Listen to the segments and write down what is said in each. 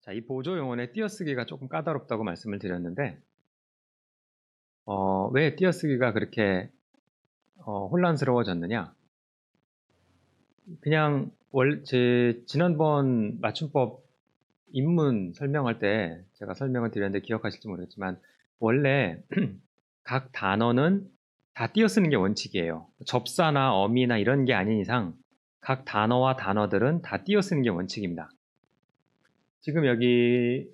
자, 이 보조 용어의 띄어쓰기가 조금 까다롭다고 말씀을 드렸는데, 어, 왜 띄어쓰기가 그렇게 어, 혼란스러워졌느냐? 그냥 월, 제 지난번 맞춤법 입문 설명할 때 제가 설명을 드렸는데 기억하실지 모르겠지만 원래 각 단어는 다 띄어쓰는 게 원칙이에요. 접사나 어미나 이런 게 아닌 이상 각 단어와 단어들은 다 띄어쓰는 게 원칙입니다. 지금 여기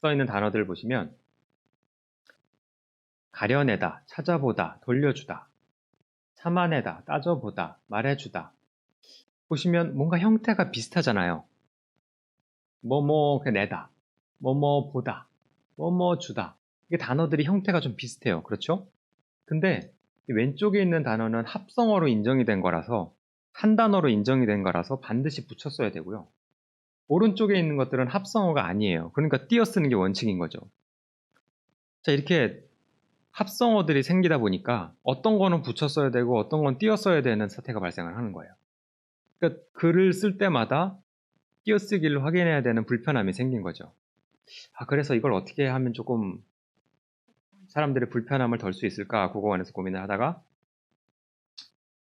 써 있는 단어들을 보시면 가려내다, 찾아보다, 돌려주다, 참아내다, 따져보다, 말해주다. 보시면 뭔가 형태가 비슷하잖아요. 뭐뭐 내다, 뭐뭐 보다, 뭐뭐 주다. 이게 단어들이 형태가 좀 비슷해요. 그렇죠? 근데 왼쪽에 있는 단어는 합성어로 인정이 된 거라서 한 단어로 인정이 된 거라서 반드시 붙였어야 되고요. 오른쪽에 있는 것들은 합성어가 아니에요. 그러니까 띄어쓰는 게 원칙인 거죠. 자, 이렇게 합성어들이 생기다 보니까 어떤 거는 붙였어야 되고 어떤 건 띄어 써야 되는 사태가 발생을 하는 거예요. 그러니까 글을 쓸 때마다 띄어쓰기를 확인해야 되는 불편함이 생긴 거죠. 아, 그래서 이걸 어떻게 하면 조금 사람들의 불편함을 덜 수 있을까 그거 관해서 고민을 하다가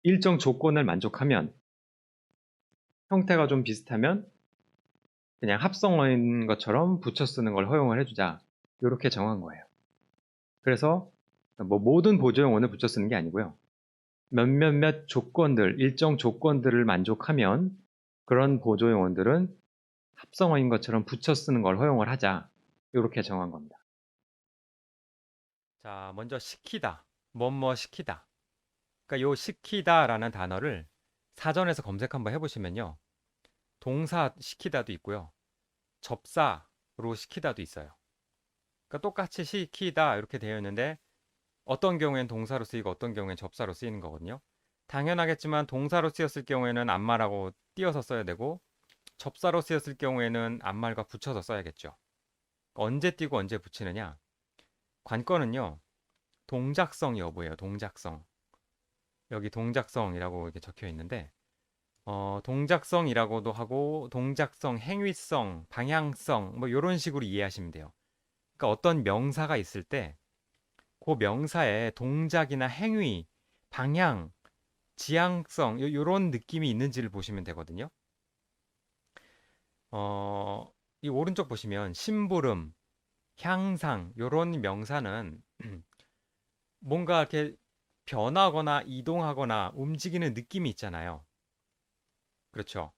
일정 조건을 만족하면 형태가 좀 비슷하면 그냥 합성어인 것처럼 붙여 쓰는 걸 허용을 해주자 이렇게 정한 거예요. 그래서 뭐 모든 보조용어를 붙여 쓰는 게 아니고요. 몇몇몇 조건들, 일정 조건들을 만족하면 그런 보조용어들은 합성어인 것처럼 붙여 쓰는 걸 허용을 하자 이렇게 정한 겁니다. 자, 먼저 시키다, 뭐뭐 시키다. 그러니까 요 시키다라는 단어를 사전에서 검색 한번 해보시면요. 동사 시키다도 있고요. 접사로 시키다도 있어요. 그러니까 똑같이 시키다 이렇게 되어 있는데 어떤 경우엔 동사로 쓰이고 어떤 경우엔 접사로 쓰이는 거거든요. 당연하겠지만 동사로 쓰였을 경우에는 앞말하고 띄어서 써야 되고 접사로 쓰였을 경우에는 앞말과 붙여서 써야겠죠. 언제 띄고 언제 붙이느냐? 관건은요. 동작성 여부예요. 동작성. 여기 동작성이라고 이렇게 적혀 있는데 어, 동작성이라고도 하고 동작성, 행위성, 방향성 뭐 이런 식으로 이해하시면 돼요. 그러니까 어떤 명사가 있을 때 그 명사에 동작이나 행위, 방향, 지향성 이런 느낌이 있는지를 보시면 되거든요. 어, 이 오른쪽 보시면 심부름, 향상 이런 명사는 뭔가 이렇게 변하거나 이동하거나 움직이는 느낌이 있잖아요. 그렇죠.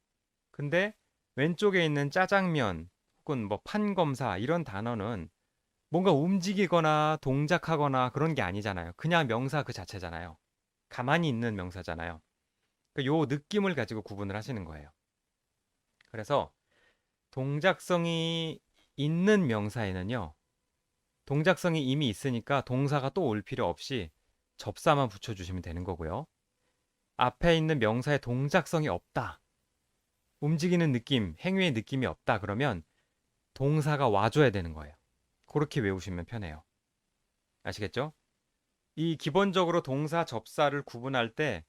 근데 왼쪽에 있는 짜장면 혹은 뭐 판검사 이런 단어는 뭔가 움직이거나 동작하거나 그런 게 아니잖아요. 그냥 명사 그 자체잖아요. 가만히 있는 명사잖아요. 그 요 느낌을 가지고 구분을 하시는 거예요. 그래서 동작성이 있는 명사에는요. 동작성이 이미 있으니까 동사가 또 올 필요 없이 접사만 붙여주시면 되는 거고요. 앞에 있는 명사의 동작성이 없다. 움직이는 느낌, 행위의 느낌이 없다. 그러면 동사가 와줘야 되는 거예요. 그렇게 외우시면 편해요. 아시겠죠? 이 기본적으로 동사 접사를 구분할 때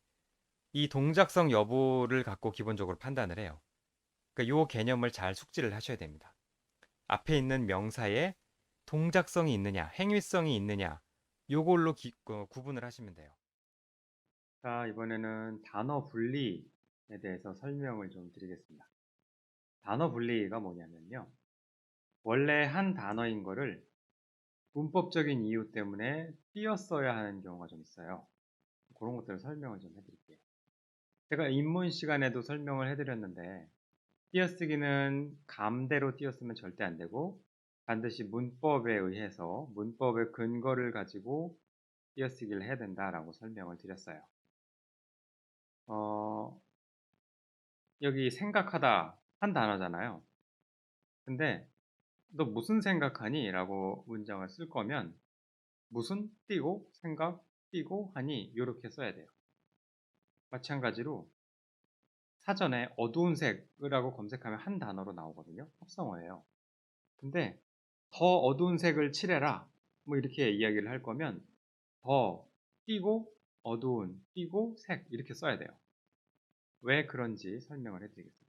이 동작성 여부를 갖고 기본적으로 판단을 해요. 그러니까 요 개념을 잘 숙지를 하셔야 됩니다. 앞에 있는 명사에 동작성이 있느냐, 행위성이 있느냐, 요걸로 기, 어, 구분을 하시면 돼요. 자, 이번에는 단어 분리 에 대해서 설명을 좀 드리겠습니다. 단어 분리가 뭐냐면요. 원래 한 단어인 거를 문법적인 이유 때문에 띄었어야 하는 경우가 좀 있어요. 그런 것들을 설명을 좀 해드릴게요. 제가 입문 시간에도 설명을 해드렸는데 띄어쓰기는 감대로 띄었으면 절대 안 되고 반드시 문법에 의해서 문법의 근거를 가지고 띄어쓰기를 해야 된다라고 설명을 드렸어요. 어, 여기 생각하다 한 단어잖아요. 근데 너 무슨 생각하니? 라고 문장을 쓸 거면 무슨 띄고 생각 띄고 하니 이렇게 써야 돼요. 마찬가지로 사전에 어두운 색이라고 검색하면 한 단어로 나오거든요. 합성어예요. 근데 더 어두운 색을 칠해라. 뭐 이렇게 이야기를 할 거면 더 띄고 어두운 띄고 색 이렇게 써야 돼요. 왜 그런지 설명을 해드리겠습니다.